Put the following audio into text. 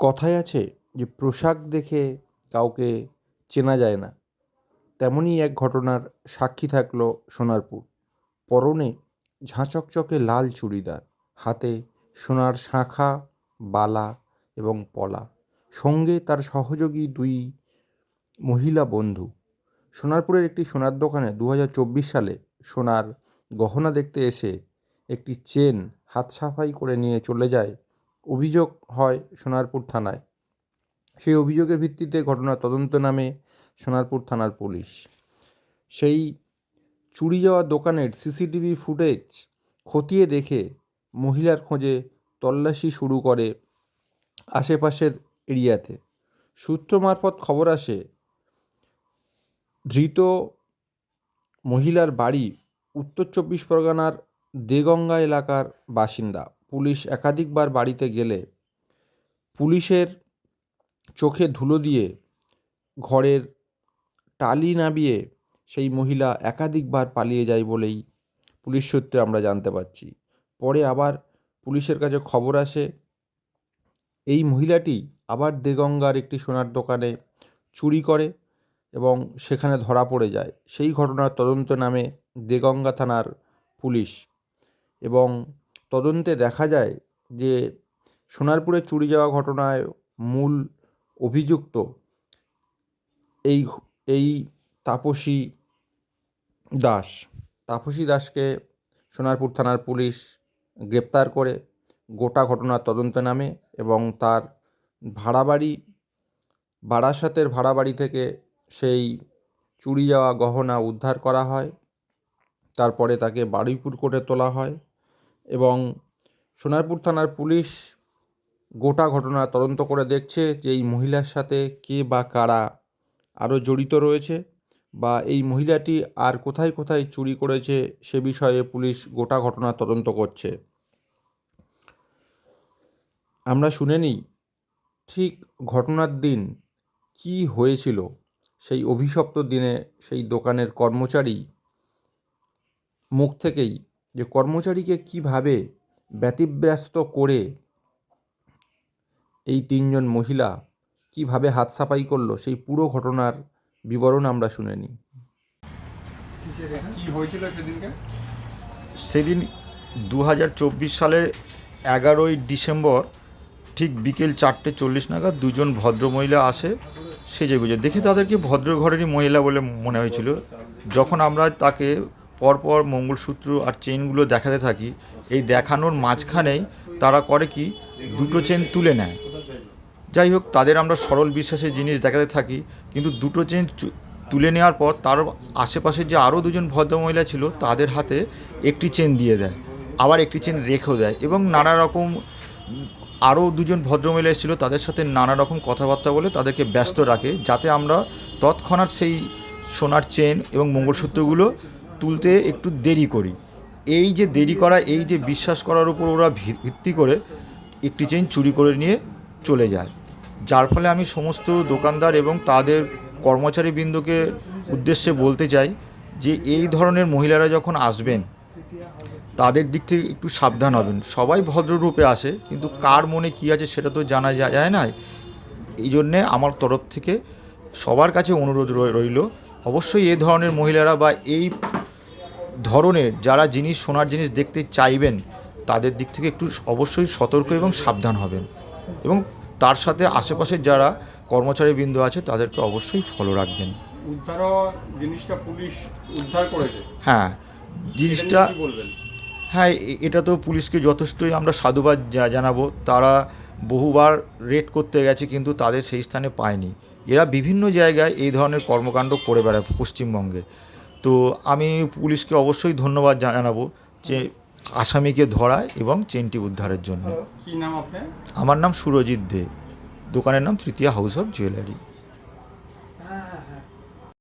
কথায় আছে যে পোশাক দেখে কাউকে চেনা যায় না। তেমনই এক ঘটনার সাক্ষী থাকল সোনারপুর। পরনে ঝাঁ চকচকে লাল চুড়িদার, হাতে সোনার শাঁখা, বালা এবং পলা। সঙ্গে তার সহযোগী দুই মহিলা বন্ধু। সোনারপুরের একটি সোনার দোকানে দু হাজার চব্বিশ সালে সোনার গহনা দেখতে এসে একটি চেন হাত সাফাই করে নিয়ে চলে যায় অভিযোগ হয় সোনারপুর থানায়। সেই অভিযোগের ভিত্তিতে ঘটনার তদন্ত নামে সোনারপুর থানার পুলিশ। সেই চুরি যাওয়া দোকানের সিসিটিভি ফুটেজ খতিয়ে দেখে মহিলার খোঁজে তল্লাশি শুরু করে আশেপাশের এরিয়াতে। সূত্র মারফত খবর আসে, ধৃত মহিলার বাড়ি উত্তর চব্বিশ পরগনার দেগঙ্গা এলাকার বাসিন্দা। পুলিশ একাধিকবার বাড়িতে গেলে পুলিশের চোখে ধুলো দিয়ে ঘরের টালি নামিয়ে সেই মহিলা একাধিকবার পালিয়ে যায় বলেই পুলিশ সূত্রে আমরা জানতে পারছি পরে আবার পুলিশের কাছে খবর আসে, এই মহিলাটি আবার দেগঙ্গার একটি সোনার দোকানে চুরি করে এবং সেখানে ধরা পড়ে যায়। সেই ঘটনার তদন্ত নামে দেগঙ্গা থানার পুলিশ এবং তদন্তে দেখা যায় যে সোনারপুরে চুরি যাওয়া ঘটনায় মূল অভিযুক্ত এই এই তাপসী দাস। তাপসী দাসকে সোনারপুর থানার পুলিশ গ্রেপ্তার করে গোটা ঘটনার তদন্তে নামে এবং তার ভাড়া বাড়ি, বারাসাতের ভাড়া বাড়ি থেকে সেই চুরি যাওয়া গহনা উদ্ধার করা হয়। তারপরে তাকে বারুইপুর কোর্টে তোলা হয়। এবং সোনারপুর থানার পুলিশ গোটা ঘটনা তদন্ত করে দেখছে যে এই মহিলার সাথে কে বা কারা আরও জড়িত রয়েছে বা এই মহিলাটি আর কোথায় কোথায় চুরি করেছে সে বিষয়ে পুলিশ গোটা ঘটনা তদন্ত করছে। আমরা শুনে নিই, ঠিক ঘটনার দিন কী হয়েছিল? সেই অভিশপ্ত দিনে সেই দোকানের কর্মচারী মুখ থেকেই যে কর্মচারীকে কীভাবে ব্যতিব্যস্ত করে এই তিনজন মহিলা কীভাবে হাত সাফাই করল সেই পুরো ঘটনার বিবরণ আমরা শুনে নিই। কি হয়েছিল সেদিনকে? সেদিন দু হাজার চব্বিশ সালের এগারোই ডিসেম্বর ঠিক বিকেল চারটে চল্লিশ নাগাদ দুজন ভদ্রমহিলা আসে সেজে গুজে। দেখে তাদেরকে ভদ্র ঘরেরই মহিলা বলে মনে হয়েছিল। যখন আমরা তাকে পরপর মঙ্গলসূত্র আর চেনগুলো দেখাতে থাকি, এই দেখানোর মাঝখানেই তারা করে কি, দুটো চেন তুলে নেয়। যাই হোক, তাদের আমরা সরল বিশ্বাসের জিনিস দেখাতে থাকি, কিন্তু দুটো চেন তুলে নেওয়ার পর তার আশেপাশে যে আরও দুজন ভদ্রমহিলা ছিল, তাদের হাতে একটি চেন দিয়ে দেয়, আবার একটি চেন রেখেও দেয় এবং নানা রকম, আরও দুজন ভদ্রমহিলা এসেছিল, তাদের সাথে নানা রকম কথাবার্তা বলে তাদেরকে ব্যস্ত রাখে, যাতে আমরা তৎক্ষণাৎ সেই সোনার চেন এবং মঙ্গলসূত্রগুলো তুলতে একটু দেরি করি। এই যে দেরি করা, এই যে বিশ্বাস করার উপর ওরা ভিত্তি করে একটি চেন চুরি করে নিয়ে চলে যায়। যার ফলে আমি সমস্ত দোকানদার এবং তাদের কর্মচারীবৃন্দকে উদ্দেশ্যে বলতে চাই যে, এই ধরনের মহিলারা যখন আসবেন, তাদের দিক থেকে একটু সাবধান হবেন। সবাই ভদ্ররূপে আসে, কিন্তু কার মনে কী আছে সেটা তো জানা যায় না এই জন্যে আমার তরফ থেকে সবার কাছে অনুরোধ রইল, অবশ্যই এই ধরনের মহিলারা বা এই ধরনের যারা জিনিস সোনার জিনিস দেখতে চাইবেন তাদের দিক থেকে একটু অবশ্যই সতর্ক এবং সাবধান হবেন। এবং তার সাথে আশেপাশের যারা কর্মচারীবৃন্দ আছে তাদেরকে অবশ্যই ফলো রাখবেন। উদ্ধার জিনিসটা পুলিশ উদ্ধার করেছে? হ্যাঁ জিনিসটা হ্যাঁ এটা তো পুলিশকে যথেষ্টই আমরা সাধুবাদ জানাব। তারা বহুবার রেড করতে গেছে কিন্তু তাদের সেই স্থানে পায়নি। এরা বিভিন্ন জায়গায় এই ধরনের কর্মকাণ্ড করে বেড়ায় পশ্চিমবঙ্গে। তো আমি পুলিশকে অবশ্যই ধন্যবাদ জানাব যে আসামিকে ধরা এবং চেনটি উদ্ধারের জন্য। আমার নাম সুরজিৎ দে। দোকানের নাম তৃতীয় হাউস অফ জুয়েলারি।